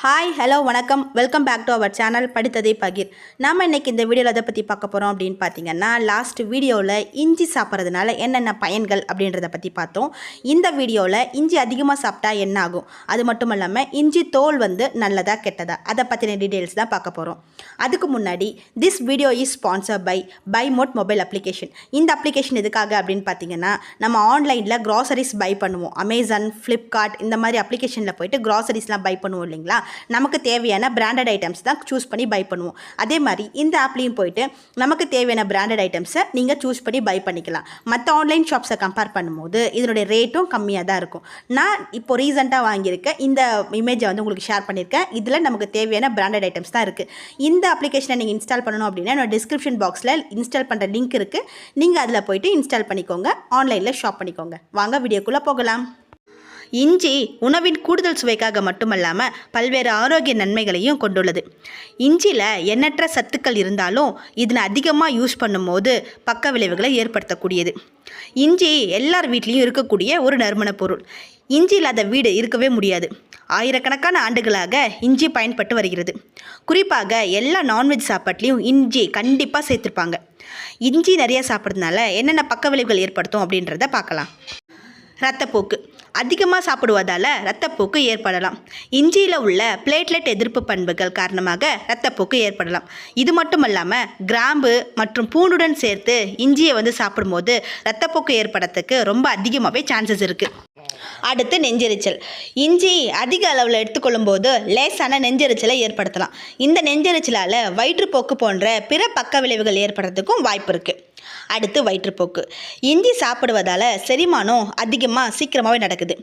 Hi hello வணக்கம். Welcome back to our channel படித்ததை பகிர். நம்ம இன்றைக்கி இந்த வீடியோவில் எதை பற்றி பார்க்க போகிறோம் அப்படின்னு பார்த்தீங்கன்னா லாஸ்ட் வீடியோவில் இஞ்சி சாப்பிட்றதுனால என்னென்ன பயன்கள் அப்படின்றத பற்றி பார்த்தோம். இந்த வீடியோவில் இஞ்சி அதிகமாக சாப்பிட்டா என்ன ஆகும்? அது மட்டும் இல்லாமல் இஞ்சி தோல் வந்து நல்லதா கெட்டதா? அதை பற்றின டீட்டெயில்ஸ் தான் பார்க்க போகிறோம் அதுக்கு முன்னாடி this video is sponsor by by mod mobile application இந்த அப்ளிகேஷன் எதுக்காக அப்படின்னு பார்த்தீங்கன்னா நம்ம ஆன்லைனில் க்ராசரிஸ் பை பண்ணுவோம். அமேசான் ஃப்ளிப்கார்ட் இந்த மாதிரி அப்ளிகேஷனில் போயிட்டு க்ராசரிஸ்லாம் பை பண்ணுவோம் இல்லைங்களா? நமக்கு தேவையான பிராண்டட் ஐட்டம்ஸ் தான் சூஸ் பண்ணி பை பண்ணுவோம். அதே மாதிரி இந்த ஆப்லேயும் போயிட்டு நமக்கு தேவையான பிராண்டட் ஐட்டம்ஸை நீங்கள் சூஸ் பண்ணி பை பண்ணிக்கலாம். மற்ற ஆன்லைன் ஷாப்ஸை கம்பேர் பண்ணும்போது இதனுடைய ரேட்டும் கம்மியாக தான் இருக்கும். நான் இப்போ ரீசெண்டாக வாங்கியிருக்கேன் இந்த இமேஜை வந்து உங்களுக்கு ஷேர் பண்ணியிருக்கேன். இதில் நமக்கு தேவையான பிராண்டட் ஐட்டம்ஸ் தான் இருக்குது இந்த அப்ளிகேஷனை நீங்கள் இன்ஸ்டால் பண்ணணும் அப்படின்னா என்னோட டிஸ்கிரிப்ஷன் பாக்ஸில் இன்ஸ்டால் பண்ணுற லிங்க் இருக்குது நீங்கள் அதில் போயிட்டு இன்ஸ்டால் பண்ணிக்கோங்க. ஆன்லைனில் ஷாப் பண்ணிக்கோங்க. வாங்க வீடியோக்குள்ளே போகலாம். இஞ்சி உணவின் கூடுதல் சுவைக்காக மட்டுமல்லாமல் பல்வேறு ஆரோக்கிய நன்மைகளையும் கொண்டுள்ளது. இஞ்சியில் எண்ணற்ற சத்துக்கள் இருந்தாலும் இதனை அதிகமாக யூஸ் பண்ணும்போது பக்க விளைவுகளை ஏற்படுத்தக்கூடியது. இஞ்சி எல்லார் வீட்லேயும் இருக்கக்கூடிய ஒரு நறுமணப் பொருள். இஞ்சி இல்லாத வீடு இருக்கவே முடியாது. ஆயிரக்கணக்கான ஆண்டுகளாக இஞ்சி பயன்பட்டு வருகிறது. குறிப்பாக எல்லா நான்வெஜ் சாப்பாட்லேயும் இஞ்சி கண்டிப்பாக சேர்த்துருப்பாங்க. இஞ்சி நிறையா சாப்பிட்றதுனால என்னென்ன பக்க விளைவுகள் ஏற்படுத்தும் அப்படின்றத பார்க்கலாம். ரத்தப்போக்கு. அதிகமாக சாப்பிடுவதால் இரத்தப்போக்கு ஏற்படலாம். இஞ்சியில் உள்ள பிளேட்லெட் எதிர்ப்பு பண்புகள் காரணமாக இரத்தப்போக்கு ஏற்படலாம். இது மட்டும் இல்லாமல் கிராம்பு மற்றும் பூண்டுடன் சேர்த்து இஞ்சியை வந்து சாப்பிடும்போது இரத்தப்போக்கு ஏற்படுறதுக்கு ரொம்ப அதிகமாகவே சான்சஸ் இருக்குது அடுத்து நெஞ்செரிச்சல். இஞ்சி அதிக அளவில் எடுத்துக்கொள்ளும் போது லேசான நெஞ்செரிச்சலை ஏற்படுத்தலாம். இந்த நெஞ்செரிச்சலால் வயிற்றுப்போக்கு போன்ற பிற பக்க விளைவுகள் ஏற்படுறதுக்கும் வாய்ப்பு இருக்குது அடுத்து வயிற்றுப்போக்கு. இஞ்சி சாப்பிடுவதால் செரிமானம் அதிகமாக சீக்கிரமாகவே நடக்குது.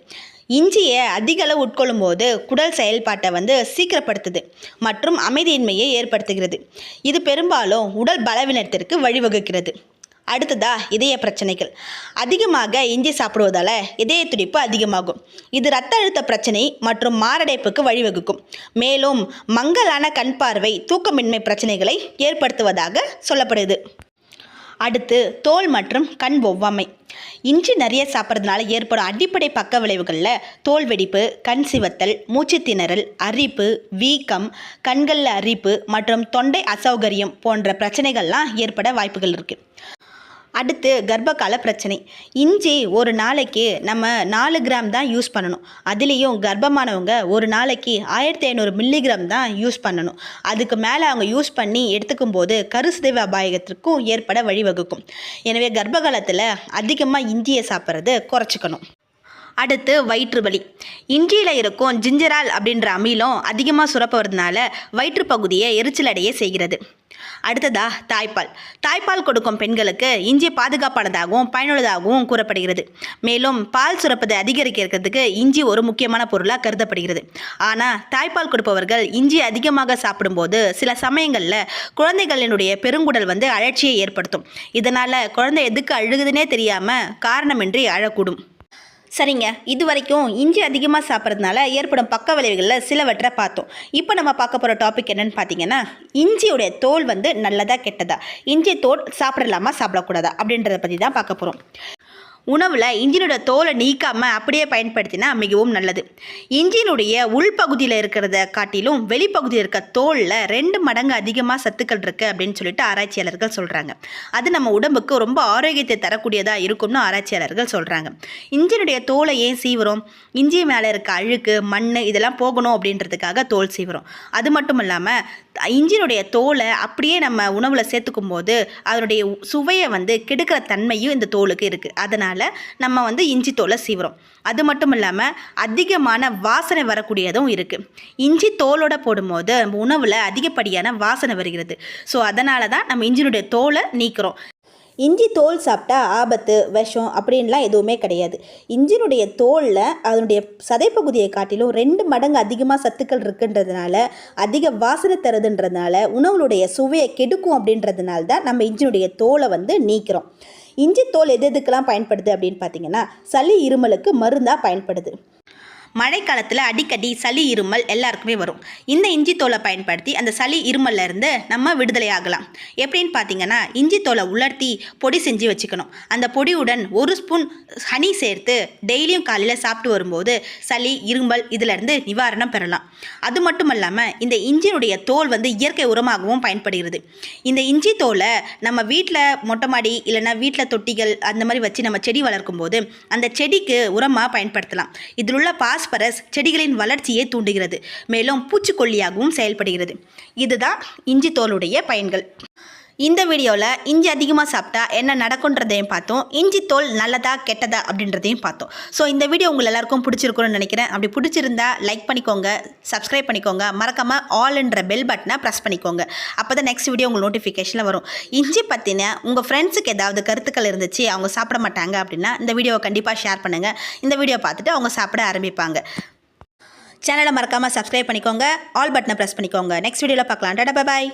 இஞ்சியை அதிக அளவு உட்கொள்ளும் போது குடல் செயல்பாட்டை வந்து சீக்கிரப்படுத்துது மற்றும் அமைதியின்மையை ஏற்படுத்துகிறது. இது பெரும்பாலும் உடல் பலவீனத்திற்கு வழிவகுக்கிறது. அடுத்ததா இதய பிரச்சனைகள். அதிகமாக இஞ்சி சாப்பிடுவதால் இதய துடிப்பு அதிகமாகும். இது இரத்த அழுத்த பிரச்சனை மற்றும் மாரடைப்புக்கு வழிவகுக்கும். மேலும் மங்கலான கண் பார்வை தூக்கமின்மை பிரச்சனைகளை ஏற்படுத்துவதாக சொல்லப்படுது. அடுத்து தோல் மற்றும் கண் ஒவ்வாமை. இஞ்சி நிறைய சாப்பிட்றதுனால ஏற்படும் அடிப்படை பக்க விளைவுகளில் தோல் வெடிப்பு கண் சிவத்தல் மூச்சு திணறல் அரிப்பு வீக்கம் கண்களில் அரிப்பு மற்றும் தொண்டை அசௌகரியம் போன்ற பிரச்சனைகள்லாம் ஏற்பட வாய்ப்புகள் இருக்குது அடுத்து கர்ப்பகால பிரச்சனை. இஞ்சி ஒரு நாளைக்கு நம்ம நாலு கிராம் தான் யூஸ் பண்ணணும். அதுலேயும் கர்ப்பமானவங்க ஒரு நாளைக்கு ஆயிரத்தி ஐநூறு மில்லிகிராம் தான் யூஸ் பண்ணணும். அதுக்கு மேலே அவங்க யூஸ் பண்ணி எடுத்துக்கும் போது கருசிதைவ அபாயத்திற்கும் ஏற்பட வழிவகுக்கும். எனவே கர்ப்பகாலத்தில் அதிகமாக இஞ்சியை சாப்பிட்றது குறைச்சிக்கணும். அடுத்து வயிற்று வலி. இஞ்சியில் இருக்கும் ஜிஞ்சரால் அப்படின்ற அமிலம் அதிகமாக சுரப்புறதுனால வயிற்று பகுதியை எரிச்சல் அடைய செய்கிறது. அடுத்ததா தாய்ப்பால். தாய்ப்பால் கொடுக்கும் பெண்களுக்கு இஞ்சி பாதுகாப்பானதாகவும் பயனுள்ளதாகவும் கூறப்படுகிறது. மேலும் பால் சுரப்பதை அதிகரிக்கிறதுக்கு இஞ்சி ஒரு முக்கியமான பொருளாக கருதப்படுகிறது. ஆனால் தாய்ப்பால் கொடுப்பவர்கள் இஞ்சி அதிகமாக சாப்பிடும்போது சில சமயங்களில் குழந்தைகளினுடைய பெருங்குடல் வந்து அழற்சியை ஏற்படுத்தும். இதனால் குழந்தை எதுக்கு அழுகுதுன்னே தெரியாமல் காரணமின்றி அழக்கூடும். சரிங்க. இது வரைக்கும் இஞ்சி அதிகமாக சாப்பிட்றதுனால ஏற்படும் பக்க விளைவுகளில் சிலவற்றை பார்த்தோம். இப்போ நம்ம பார்க்க போகிற டாபிக் என்னன்னு பார்த்தீங்கன்னா இஞ்சியுடைய தோல் வந்து நல்லதா கெட்டதா? இஞ்சி தோல் சாப்பிடலாமா சாப்பிடக்கூடாதா? அப்படின்றத பற்றி தான் பார்க்க போகிறோம் உணவில் இஞ்சினோட தோலை நீக்காமல் அப்படியே பயன்படுத்தினா மிகவும் நல்லது. இஞ்சினுடைய உள்பகுதியில் இருக்கிறத காட்டிலும் வெளிப்பகுதியில் இருக்க தோலில் ரெண்டு மடங்கு அதிகமாக சத்துக்கள் இருக்குது அப்படின்னு சொல்லிட்டு ஆராய்ச்சியாளர்கள் சொல்கிறாங்க அது நம்ம உடம்புக்கு ரொம்ப ஆரோக்கியத்தை தரக்கூடியதாக இருக்கும்னு ஆராய்ச்சியாளர்கள் சொல்கிறாங்க இஞ்சினுடைய தோலை ஏன் சீவிரம் இஞ்சி மேலே இருக்க அழுக்கு மண் இதெல்லாம் போகணும் அப்படின்றதுக்காக தோல் சீவிரம் அது மட்டும் இல்லாமல் இஞ்சினுடைய தோலை அப்படியே நம்ம உணவில் சேர்த்துக்கும் போது அதனுடைய சுவையை வந்து கெடுக்கிற தன்மையும் இந்த தோலுக்கு இருக்குது அதனால் நம்ம வந்து இஞ்சி தோலை சீவுறோம். அது மட்டும் இல்லாமல் அதிகமான வாசனை வரக்கூடியதும் இருக்குது இஞ்சி தோலோட போடும்போது நம்ம உணவில் அதிகப்படியான வாசனை வருகிறது. ஸோ அதனால தான் நம்ம இஞ்சினுடைய தோலை நீக்கிறோம். இஞ்சி தோல் சாப்பிட்டா ஆபத்து விஷம் அப்படின்லாம் எதுவுமே கிடையாது. இஞ்சினுடைய தோலில் அதனுடைய சதைப்பகுதியை காட்டிலும் ரெண்டு மடங்கு அதிகமாக சத்துக்கள் இருக்குன்றதுனால அதிக வாசனை தருதுன்றதுனால உணவுடைய சுவையை கெடுக்கும் அப்படின்றதுனால தான் நம்ம இஞ்சினுடைய தோலை வந்து நீக்கிறோம். இஞ்சி தோல் எது எதுக்கெல்லாம் பயன்படுது அப்படின்னு பார்த்தீங்கன்னா சளி இருமலுக்கு மருந்தாக பயன்படுது. மழைக்காலத்தில் அடிக்கடி சளி இருமல் எல்லாருக்குமே வரும். இந்த இஞ்சி தோலை பயன்படுத்தி அந்த சளி இருமல்ல இருந்து நம்ம விடுதலை ஆகலாம். எப்படின்னு பார்த்தீங்கன்னா இஞ்சி தோலை உலர்த்தி பொடி செஞ்சு வச்சுக்கணும். அந்த பொடியுடன் ஒரு ஸ்பூன் ஹனி சேர்த்து டெய்லியும் காலையில் சாப்பிட்டு வரும்போது சளி இருமல் இதிலிருந்து நிவாரணம் பெறலாம். அது மட்டும் இல்லாமல் இந்த இஞ்சியினுடைய தோல் வந்து இயற்கை உரமாகவும் பயன்படுகிறது. இந்த இஞ்சி தோலை நம்ம வீட்டில் மொட்டை மாடி இல்லைன்னா வீட்டில் தொட்டிகள் அந்த மாதிரி வச்சு நம்ம செடி வளர்க்கும் போது அந்த செடிக்கு உரமாக பயன்படுத்தலாம். இதில் உள்ள பாஸ்பரஸ் செடிகளின் வளர்ச்சியை தூண்டுகிறது. மேலும் பூச்சிக்கொல்லியாகவும் செயல்படுகிறது. இதுதான் இஞ்சி தோலுடைய பயன்கள். இந்த வீடியோவில் இஞ்சி அதிகமாக சாப்பிட்டா என்ன நடக்குன்றதையும் பார்த்தோம். இஞ்சி தோல் நல்லதா கெட்டதா அப்படின்றதையும் பார்த்தோம். ஸோ இந்த வீடியோ உங்கள் எல்லாருக்கும் பிடிச்சிருக்கும்னு நினைக்கிறேன். அப்படி பிடிச்சிருந்தா லைக் பண்ணிக்கோங்க சப்ஸ்கிரைப் பண்ணிக்கோங்க. மறக்காமல் ஆல்ன்ற பெல் பட்டனை ப்ரெஸ் பண்ணிக்கோங்க. அப்போ தான் நெக்ஸ்ட் வீடியோ உங்களுக்கு நோட்டிஃபிகேஷனில் வரும். இஞ்சி பற்றின உங்கள் ஃப்ரெண்ட்ஸுக்கு ஏதாவது கருத்துக்கள் இருந்துச்சு அவங்க சாப்பிட மாட்டாங்க அப்படின்னா இந்த வீடியோவை கண்டிப்பாக ஷேர் பண்ணுங்கள் இந்த வீடியோ பார்த்துட்டு அவங்க சாப்பிட ஆரம்பிப்பாங்க. சேனலை மறக்காமல் சப்ஸ்கிரைப் பண்ணிக்கோங்க. ஆல் பட்டனை ப்ரெஸ் பண்ணிக்கோங்க. நெக்ஸ்ட் வீடியோவில் பார்க்கலாம். டாடா பாய்